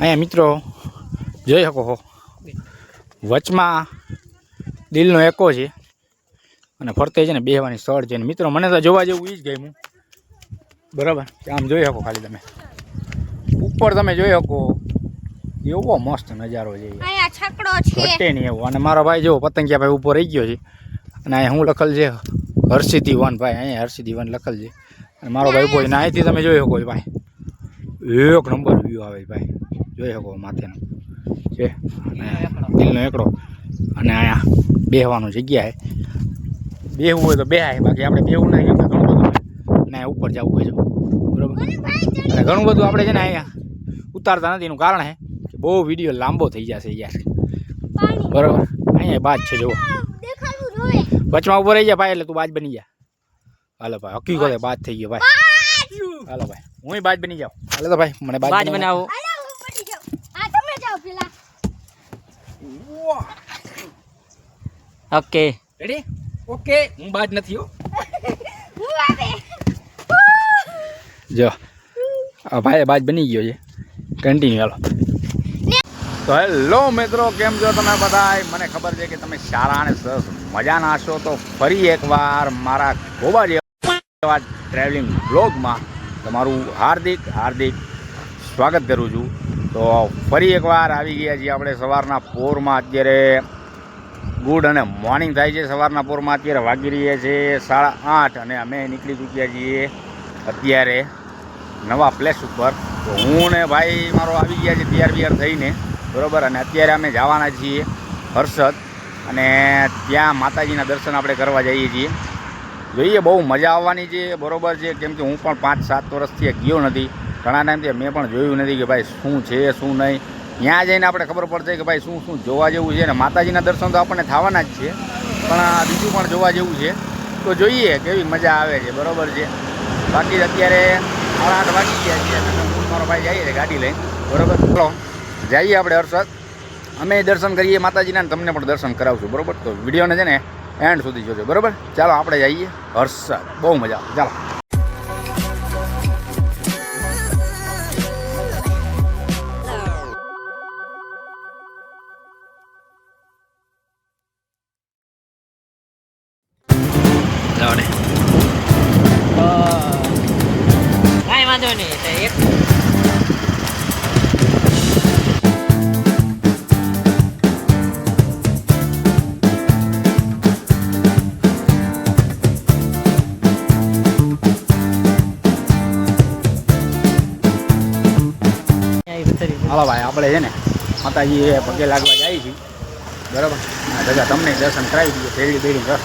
અહીંયા મિત્રો જોઈ શકો છો વચમાં દિલનો એકો છે અને ફરતે છે ને બેહવાની સ્થળ છે. ને મિત્રો મને તો જોવા જેવું એ જ ગયું બરાબર? આમ જોઈ શકો ખાલી તમે. ઉપર તમે જોઈ શકો એવો મસ્ત નજારો છે. ઘટે નહીં એવો. અને મારો ભાઈ જો પતંગિયા ભાઈ ઊભો રહી ગયો છે. અને અહીંયા હું લખેલ છે હર્ષિદી વન ભાઈ અહીંયા હર્ષિદી વન લખેલ છે. અને મારો ભાઈ અને અહીંથી તમે જોઈ શકો છો ભાઈ. એક નંબર વ્યૂ આવે છે ભાઈ. જોઈ શકો માથેનો. છે. અને દિલનો એકડો. અને અહીંયા બેહવાનું જગ્યા છે. બેહવું હોય તો બેહાય. બાકી આપણે બેહવું નહીં કેમ ઘણું બધું. અને ઉપર જવું હોય છે. બરાબર? અને ઘણું બધું આપણે છે ને અહીંયા ઉતારતા નથી. એનું કારણ છે કે બહુ વીડિયો લાંબો થઈ જશે યાર. બરાબર? અહીંયા બાજ છે જુઓ. વચમાં ઊભો રહી જાય ભાઈ એટલે તું બાજ બની જા. હાલો ભાઈ હકીકતે બાદ થઈ ગયો ભાઈ. હાલો ભાઈ હું બાજ બની જાઉં. હાલો તો ભાઈ મને બાજ બાજ બનાવો બનાવો. હાલો હું પડી જાઉં. આ તમે જાઓ પેલા. ઓકે રેડી ઓકે હું બાજ નથી હો. જો ભાઈ બાજ બની ગયો છે. કન્ટિન્યુ હાલો. તો હેલો મિત્રો કેમ છો તમે બધા મને ખબર છે કે તમે સારા અને સરસ મજાના હશો તો ફરી એકવાર મારા ગોવા ટ્રાવેલિંગ બ્લોગમાં તમારું હાર્દિક હાર્દિક સ્વાગત કરું છું. તો ફરી એકવાર આવી ગયા છીએ આપણે સવારના પોરમાં. અત્યારે ગુડ અને મોર્નિંગ થાય છે સવારના પોરમાં. અત્યારે વાગી રહ્યા છે સાડા આઠ અને અમે નીકળી ચૂક્યા છીએ અત્યારે નવા પ્લેસ ઉપર. તો હું ને ભાઈ મારો આવી ગયા છે તૈયાર બિયાર થઈને, બરોબર? અને અત્યારે અમે જવાના છીએ હર્ષદ. અને ત્યાં માતાજીના દર્શન આપણે કરવા જઈએ છીએ. જોઈએ બહુ મજા આવવાની છે, બરોબર છે. કેમ કે હું પણ પાંચ સાત વર્ષથી ગયો નથી. ઘણા ટાઈમથી મેં પણ જોયું નથી કે ભાઈ શું છે, શું નહીં. ત્યાં જઈને આપણે ખબર પડશે કે ભાઈ શું શું જોવા જેવું છે. અને માતાજીના દર્શન તો આપણને થવાના જ છે. પણ બીજું પણ જોવા જેવું છે. તો જોઈએ કેવી મજા આવે છે, બરોબર છે. બાકી અત્યારે સાડા આઠ વાગી ગયા છે મારો ભાઈ જઈએ છે ગાડી લઈને. બરોબર? ચલો જઈએ આપણે હર્ષદ. અમે દર્શન કરીએ માતાજીના તમને પણ દર્શન કરાવશું. બરાબર? તો વિડીયોને છે ને એન્ડ સુધી જોજો બરાબર? ચાલો આપણે જઈએ. હર્ષદ બહુ મજા આવે. ચાલો. વાંધો નહીં હાલો ભાઈ આપણે છે ને માતાજી પગે લાગવા જાય છે. બરાબર? બધા તમને દર્શન કરાવી દઈએ શેરડી બેડી રસ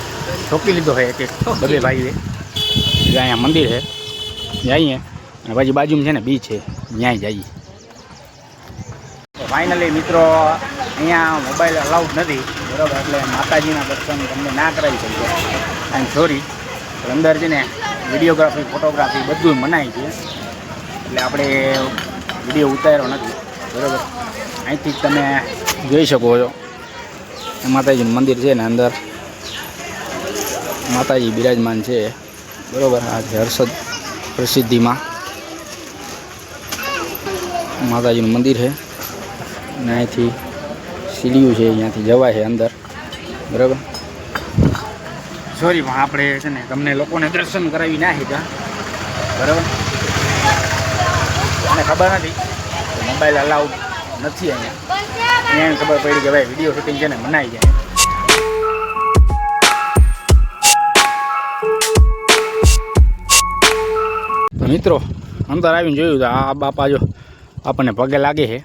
ઠોકી લીધો છે એક બધે ભાઈએ. જે અહીંયા મંદિર છે જઈએ. અને પછી બાજુમાં છે ને બીચ છે ત્યાં જઈએ. ફાઇનલી મિત્રો, અહીંયા મોબાઈલ અલાઉડ નથી. બરાબર? એટલે માતાજીના દર્શન તમને ના કરાવી આઈ એમ સોરી અંદર છે ને વિડીયોગ્રાફી ફોટોગ્રાફી બધું મનાય છે. એટલે આપણે વીડિયો ઉતાર્યો નથી. બરાબર. અહીંથી તમે જોઈ શકો છો. માતાજીનું મંદિર છે ને અંદર. માતાજી બિરાજમાન છે. બરાબર, આ છે હર્ષદ પ્રસિદ્ધિમાં. માતાજીનું મંદિર છે. અને અહીંથી સીડીયું છે, અહીંયાથી જવાય છે અંદર. બરાબર. સોરી પણ આપણે છે ને તમને લોકોને દર્શન કરાવી ના શીખ્યા બરાબર. મને ખબર નથી. મોબાઈલ અલાઉડ નથી અહીંયા. અહીંયા ખબર પડી કે ભાઈ વીડિયો શૂટિંગ છે ને મનાઈ જાય. તો મિત્રો અંદર આવીને જોયું તો આ બાપા જો આપણને પગે લાગે છે.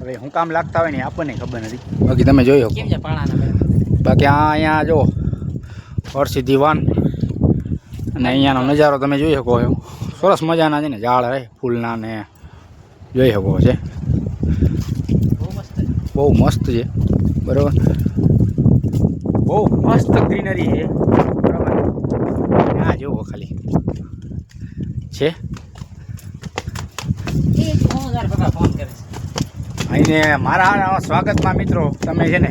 હવે હું કામ લાગતા હોય ને આપણને ખબર નથી. બાકી તમે પાણાના બાકી આ અહીંયા જો હરસિદ્ધિ વાન અને અહીંયાનો નજારો તમે જોઈ શકો છો. સરસ મજાના છે ને ઝાડ રહે ફૂલના ને જોઈ શકો છે. બહુ મસ્ત છે. બરાબર? બહુ મસ્ત ગ્રીનરી છે. બરાબર. આ જુઓ ખાલી. છે? અહીંને મારા સ્વાગતમાં મિત્રો તમે છે ને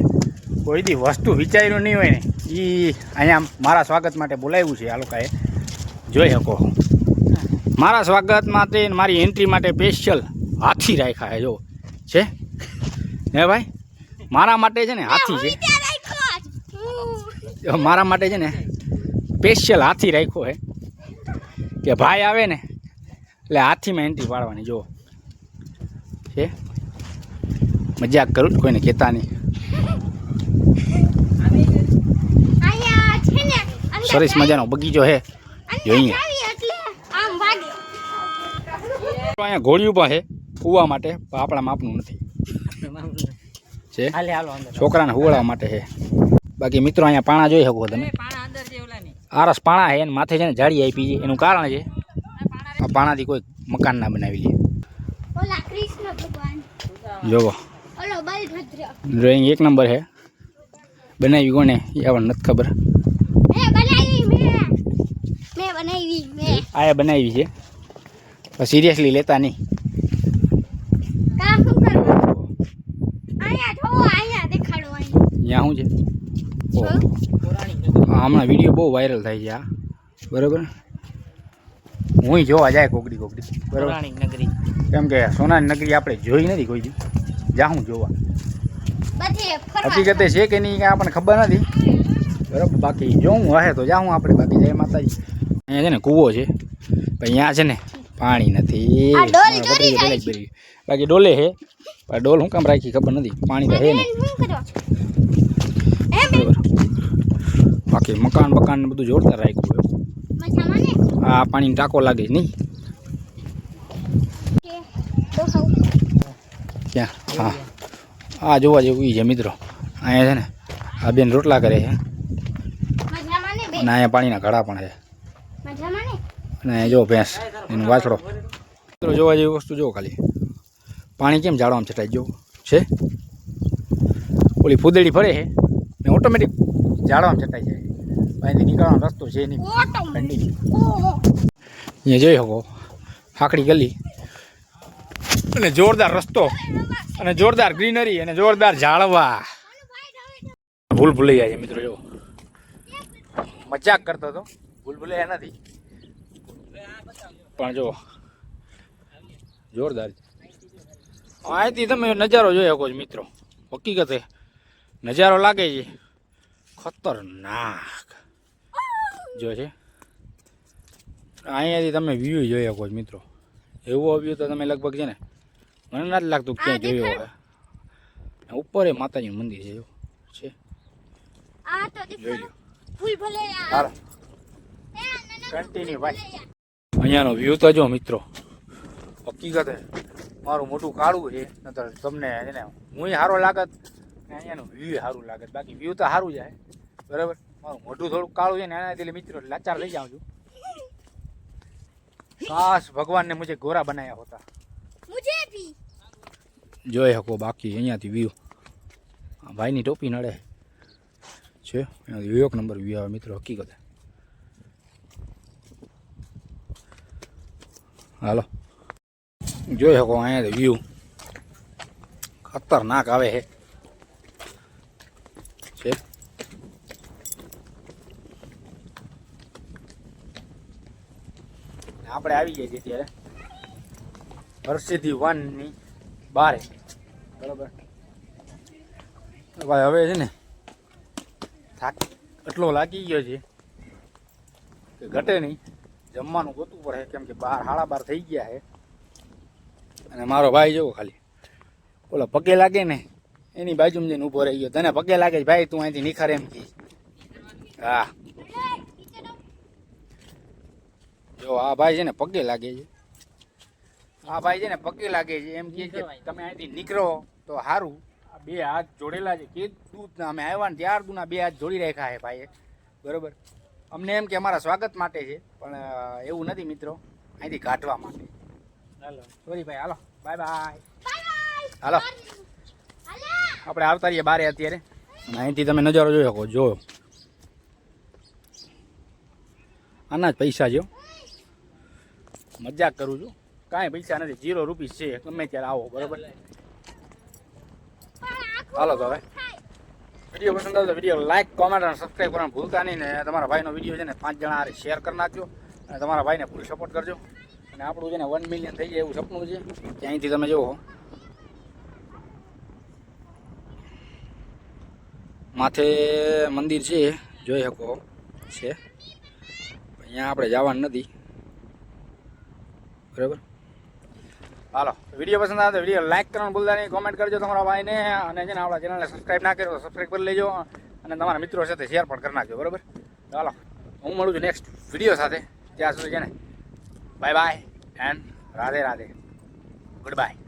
કોઈ દી વસ્તુ વિચાર્યું નહીં હોય ને એ અહીંયા મારા સ્વાગત માટે બોલાવ્યું છે આ લોકોએ. જોઈ શકો. મારા સ્વાગત માટે મારી એન્ટ્રી માટે સ્પેશિયલ હાથી રાખ્યા છે જો. છે? હે ભાઈ? મારા માટે છે ને હાથી છે. હું. મારા માટે છે ને સ્પેશિયલ હાથી રાખ્યો હે કે ભાઈ આવે ને એટલે હાથીમાં એન્ટ્રી પાડવાની જો. છે? મજાક કરું કોઈને કહેતા નહીં. સરસ મજાનો બગીચો છે. જોઈએ. અહીંયા. ઘોડી પણ છે. કૂવા માટે પણ આપણા માપનું નથી. છે? હાલે હાલો છોકરાને હુવડાવવા માટે છે. બાકી મિત્રો અહીંયા પાણા જોઈ શકો તમે. આરસ પાણા છે એને માથે છે ને જાળી આપી છે. એનું કારણ છે આ પાણાથી કોઈ મકાન ના બનાવી લે. ઓલા કૃષ્ણ ભગવાન. જોવો. ડ્રોઈંગ એક નંબર છે. બનાવી કોને એ આપણને નથી ખબર. મેં બનાવી મેં. મેં બનાવી મેં. આ બનાવી છે. સિરિયસલી લેતા નહીં કામ શું કરવું અહીંયા જોવો અહીંયા દેખાડો અહીંયા શું છે. હમણાં વીડિયો બહુ વાયરલ થાય છે આ. બરાબર? હું જોવા જાય કોકડી કોકડી. બરાબર? નગરી. કેમ કે સોનાની નગરી આપણે જોઈ નથી કોઈ દી. જાઉં જોવા. હકીકતે છે કે નહીં આપણને ખબર નથી. બરાબર? બાકી જોવું હશે તો જાઉં આપણે બાકી જય માતાજી. અહીંયા છે ને કૂવો છે. પણ અહીંયા છે ને પાણી નથી. બાકી ડોલે છે. પણ ડોલ હું કામ રાખી ખબર નથી. પાણી તો હે ને બેન શું કરો છો હે બેન બરાબર બાકી મકાન બકાન બધું જોડતા રાખ્યું હા પાણી ટાંકો લાગે નહીં? ક્યાં? હા. આ જોવા જેવું છે, મિત્રો. અહીંયા છે ને, આ બેન રોટલા કરે છે. અને અહીંયા પાણીના ઘડા પણ છે. અને જો ભેંસ, એનો વાછડો. મિત્રો, જોવા જેવી વસ્તુ જો ખાલી. પાણી કેમ જાળવામાં છટાઈ જો છે? ઓલી ફૂદડી ફરે છે. ને ઓટોમેટિક જાળવામાં છટાઈ જાય. અહીંથી નીકળવાનો રસ્તો છે નહીં ઓટો ઠંડી અહીંયા જોઈ શકો હાકડી ગલી. અને જોરદાર રસ્તો અને જોરદાર ગ્રીનરી અને જોરદાર ઝાડવા. ભૂલ ભૂલૈયા છે મિત્રો જો. મજાક કરતો હતો. ભૂલ ભૂલૈયા નથી. પણ જો જોરદાર. અહીંથી તમે નજારો જોઈ શકો છો મિત્રો. હકીકતે નજારો લાગે છે. ખતરનાક. જો છે. અહીંયાથી તમે વ્યૂ જોઈ શકો છો મિત્રો. એવો વ્યૂ તો તમે લગભગ છે ને મને નથી લાગતું ક્યાંય જોયું હોય. ઉપર એ માતાજીનું મંદિર છે એવું છે. જોઈ લો કન્ટિન્યુ ભાઈ અહીંયાનો વ્યૂ તો જો મિત્રો. હકીકતે મારું મોટું કાળું છે નતર તમને એને હું સારો લાગત અહીંયાનું વ્યૂ સારું લાગત. બાકી વ્યૂ તો સારું જાય બરાબર? મારું મોઢું થોડું કાળું છે ને એના એટલે મિત્રો લાચાર લઈ જાઉં છું. કાશ ભગવાન ને મુજે ગોરા બનાયા હોતા. મુજે ભી. જોઈ હકો બાકી અહીંયાથી વ્યૂ આ ભાઈની ટોપી નડે. છે અહીંયાથી વ્યૂ એક નંબર વ્યૂ આવે મિત્રો હકીકતે. હાલો. જોઈ શકો અહીંયાથી વ્યૂ ખતરનાક આવે હે છે. આપણે આવી જઈએ છીએ અત્યારે. હર્ષિથી વનની બારે. બરાબર? ભાઈ હવે છે ને થાક. એટલો લાગી ગયો છે કે ઘટે નહીં. જમવાનું ગોતવું પડે કેમ કે બાર હાડા બાર થઈ ગયા છે. અને મારો ભાઈ જેવો ખાલી. ઓલો પગે લાગે ને એની બાજુમાં જઈને ઊભો રહી ગયો. તને પગે લાગે છે? ભાઈ તું અહીંથી નિખાર એમ કી. હા. જો આ ભાઈ છે ને પગે લાગે છે. આ ભાઈ છે ને પગે લાગે છે. એમ કહે છે તમે અહીંથી નીકળો તો સારું આ બે હાથ જોડેલા છે. કીધું દૂધના અમે આવ્યા ને દૂના બે હાથ જોડી રાખ્યા છે ભાઈએ. બરોબર? અમને એમ કે અમારા સ્વાગત માટે છે પણ એવું નથી મિત્રો. અહીંથી કાઢવા માટે. હાલો. સોરી ભાઈ હાલો. બાય બાય હાલો. આપણે આવતા રહીએ બારે અત્યારે. અહીંથી તમે નજારો જોઈ શકો. જો. આના જ પૈસા હો. મજાક કરું છું. કાંઈ પૈસા નથી. જીરો રૂપીસ છે. ગમે ત્યારે આવો, બરોબર? હાલો તો હવે. વીડિયો પસંદ આવે તો વીડિયો લાઈક કોમેન્ટ અને સબસ્ક્રાઈબ કરવાનું ભૂલતા નહીં ને તમારા ભાઈનો વીડિયો છે ને પાંચ જણા હારે શેર કરી નાખજો અને તમારા ભાઈને ફૂલ સપોર્ટ કરજો. અને આપણું છે ને વન મિલિયન થઈ જાય એવું સપનું છે. ત્યાંથી તમે જુઓ માથે મંદિર છે. જોઈ શકો છે. અહીંયા આપણે જવાનું નથી. બરાબર? હાલો, વીડિયો પસંદ આવે તો વીડિયો લાઈક કરવાનું ભૂલતા નહીં કોમેન્ટ કરજો તમારા ભાઈને અને છે ને આપણા ચેનલને સબસ્ક્રાઈબ ના કર્યો સબસ્ક્રાઈબ કરી લેજો અને તમારા મિત્રો સાથે શેર પણ કરી નાખજો, બરાબર? ચાલો હું મળું છું નેક્સ્ટ વીડિયો સાથે. ત્યાં સુધી છે ને bye bye and Radhe Radhe. Good bye